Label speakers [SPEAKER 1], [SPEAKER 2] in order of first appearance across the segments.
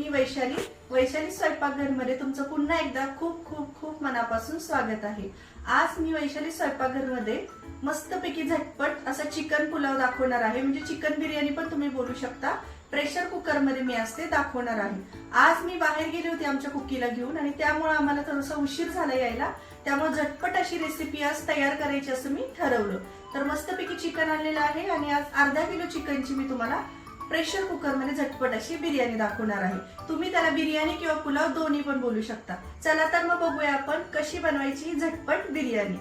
[SPEAKER 1] मी वैशाली. वैशाली स्वयंपाकघरमध्ये तुमचं पुन्हा एकदा खूप खूप खूप मनापासून स्वागत आहे. आज मी वैशाली स्वयंपाकघरमध्ये मस्तपैकी झटपट असा चिकन पुलाव दाखवणार आहे. म्हणजे चिकन बिर्याणी पण तुम्ही बोलू शकता. प्रेशर कुकरमध्ये मी असते दाखवणार आहे. आज मी बाहेर गेली होती आमच्या कुकीला घेऊन आणि त्यामुळे आम्हाला थोडासा उशीर झाला यायला. त्यामुळे झटपट अशी रेसिपी आज तयार करायची असं मी ठरवलं. तर मस्तपैकी चिकन आणलेलं आहे आणि आज अर्धा किलो चिकनची मी तुम्हाला प्रेशर कुकरमध्ये झटपट अशी बिर्याणी दाखवणार आहे. तुम्ही त्याला बिर्याणी किंवा पुलाव दोन्ही पण बोलू शकता. चला तर मग बघूया आपण कशी बनवायची झटपट बिर्याणी.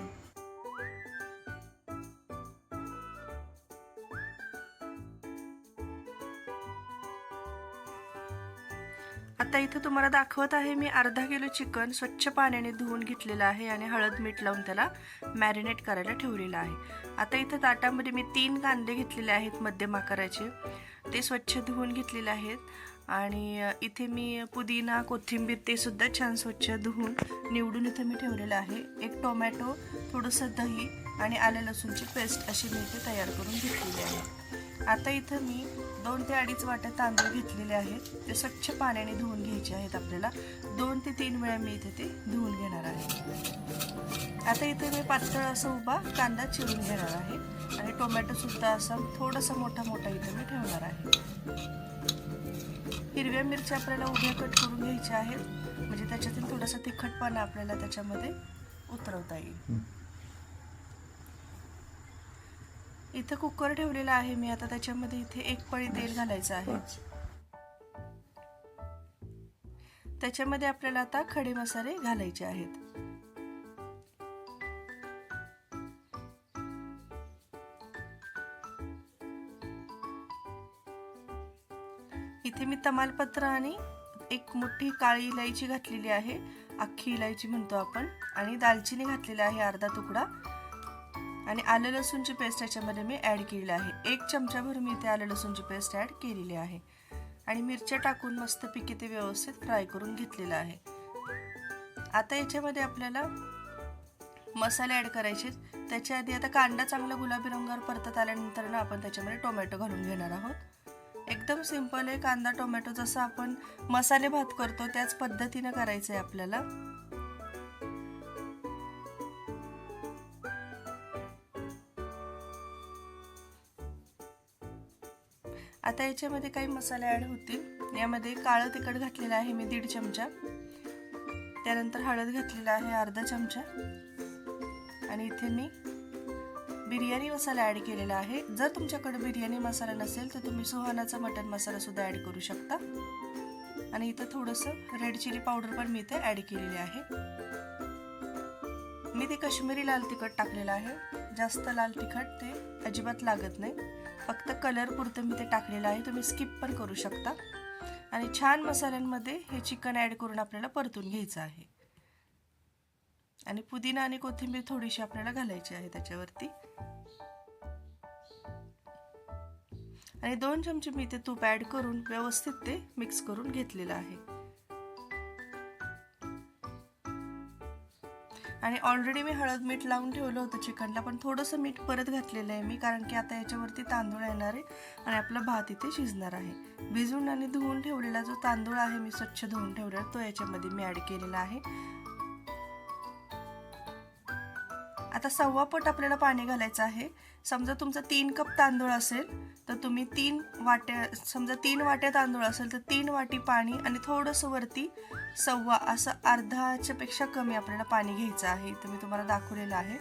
[SPEAKER 1] आता इथं तुम्हाला दाखवत आहे मी अर्धा किलो चिकन स्वच्छ पाण्याने धुवून घेतलेलं आहे आणि हळद मीठ लावून त्याला मॅरिनेट करायला ठेवलेलं आहे. आता इथं ताटामध्ये मी तीन कांदे घेतलेले आहेत मध्यम आकाराचे. ते स्वच्छ धुवून घेतलेले आहेत. आणि इथे मी पुदिना कोथिंबीर ते सुद्धा छान स्वच्छ धुवून निवडून इथं मी ठेवलेलं आहे. एक टोमॅटो थोडंसं दही आणि आलं लसूणची पेस्ट अशी मी इथे तयार करून घेतलेली आहे. आता इथं मी दोन ते अडीच वाट्या तांदूळ घेतलेले आहेत. ते स्वच्छ पाण्याने धुवून घ्यायचे आहेत आपल्याला. दोन ते तीन वेळा मी इथे ते धुवून घेणार आहे. आता इथे मी पातळ असा उभा कांदा चिरून घेणार आहे. आणि टोमॅटो सुद्धा असा थोडासा मोठा मोठा इथे मी ठेवणार आहे. हिरव्या मिरच्या आपल्याला उभ्या कट करून घ्यायच्या आहेत. म्हणजे त्याच्यातील थोडासा तिखटपणा आपल्याला त्याच्यामध्ये उतरवता येईल. इथं कुकर ठेवलेला आहे मी. आता त्याच्यामध्ये इथे एक पळी तेल घालायचं आहे. त्याच्यामध्ये आपल्याला आता खडे मसाले घालायचे आहेत. इथे मी तमालपत्र आणि एक मोठी काळी इलायची घातलेली आहे. अख्खी इलायची म्हणतो आपण. आणि दालचिनी घातलेली आहे अर्धा तुकडा. आणि आलं लसूणची पेस्ट याच्यामध्ये मी ॲड केलेली आहे. एक चमचाभर मी इथे आलं लसूणची पेस्ट ॲड केलेली आहे. आणि मिरच्या टाकून मस्तपैकी ते व्यवस्थित फ्राय करून घेतलेलं आहे. आता याच्यामध्ये आपल्याला मसाले ॲड करायचे त्याच्या आधी आता कांदा चांगला गुलाबी रंगावर परतत आल्यानंतर ना आपण त्याच्यामध्ये टोमॅटो घालून घेणार आहोत. एकदम सिंपल आहे. कांदा टोमॅटो जसं आपण मसाले भात करतो त्याच पद्धतीनं करायचं आहे आपल्याला. आता याच्यामध्ये काही मसाले ॲड होतील. यामध्ये काळं तिखट घातलेलं आहे मी दीड चमचा. त्यानंतर हळद घातलेला आहे अर्धा चमचा. आणि इथे मी बिर्याणी मसाला ॲड केलेला आहे. जर तुमच्याकडे बिर्याणी मसाला नसेल तर तुम्ही सुहानाचा मटन मसाला सुद्धा ॲड करू शकता. आणि इथं थोडंसं रेड चिली पावडर पण मी इथे ॲड केलेली आहे. मी ते काश्मीरी लाल तिखट टाकलेलं आहे. जास्त लाल तिखट ते अजिबात लागत नाही. फक्त कलर पुरतं मी ते टाकलेलं आहे. तुम्ही स्किप पण करू शकता. आणि छान मसाल्यांमध्ये हे चिकन ॲड करून आपल्याला परतून घ्यायचं आहे. आणि पुदिना आणि कोथिंबीर थोडीशी आपल्याला घालायची आहे त्याच्यावरती. आणि दोन चमचे मी ते तूप ॲड करून व्यवस्थित ते मिक्स करून घेतलेलं आहे. आणि ऑलरेडी मी हळद मीठ लावून ठेवलं होतं चिकनला पण थोडंसं मीठ परत घातलेलं आहे मी कारण की आता याच्यावरती तांदूळ येणार आहे आणि आपला भात इथे शिजणार आहे. भिजून आणि धुवून ठेवलेला जो तांदूळ आहे मी स्वच्छ धुवून ठेवलेला तो याच्यामध्ये मी ॲड केलेला आहे. आता सव्वा पट आपल्याला पाणी घालायचं आहे. समजा तुमचा तीन कप तांदूळ असेल तर तुम्ही तीन वाट्या समजा तीन वाट्या तांदूळ असेल तर तीन वाटी पाणी आणि थोडंसं वरती सव्वा असं अर्धाच्यापेक्षा कमी आपल्याला पाणी घ्यायचं आहे. तर मी तुम्हाला दाखवलेलं आहे.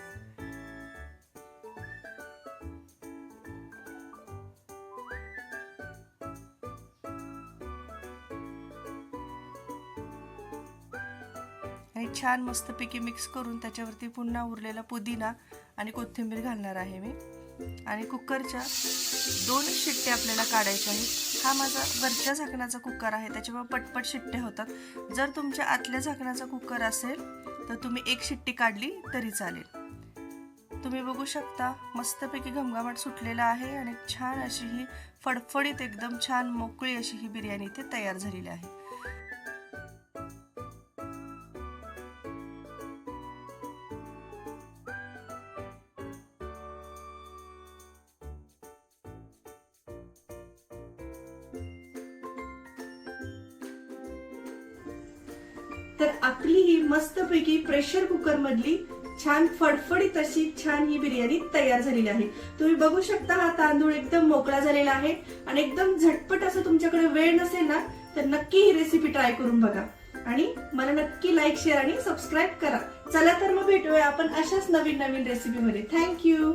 [SPEAKER 1] आणि छान मस्तपैकी मिक्स करून त्याच्यावरती पुन्हा उरलेला पुदिना आणि कोथिंबीर घालणार आहे मी. आणि कुकरच्या दोन शिट्टे आपल्याला काढायच्या आहेत. हा माझा वरच्या झाकणाचा कुकर आहे त्याच्यामुळे पटपट शिट्टे होतात. जर तुमच्या आतल्या झाकणाचा कुकर असेल तर तुम्ही एक शिट्टी काढली तरी चालेल. तुम्ही बघू शकता मस्तपैकी घमघमाट सुटलेला आहे आणि छान अशी ही फडफडीत एकदम छान मोकळी अशी ही बिर्याणी इथे तयार झालेली आहे. तर आपली ही मस्तपैकी प्रेशर कुकर मधली छान फडफडीत अशी छान ही बिर्याणी तयार झालेली आहे. तुम्ही बघू शकता हा तांदूळ एकदम मोकळा झालेला आहे आणि एकदम झटपट असं तुमच्याकडे वेळ नसेल ना तर नक्की ही रेसिपी ट्राय करून बघा. आणि मला नक्की लाईक शेअर आणि सबस्क्राईब करा. चला तर मग भेटूया आपण अशाच नवीन नवीन रेसिपीमध्ये थँक्यू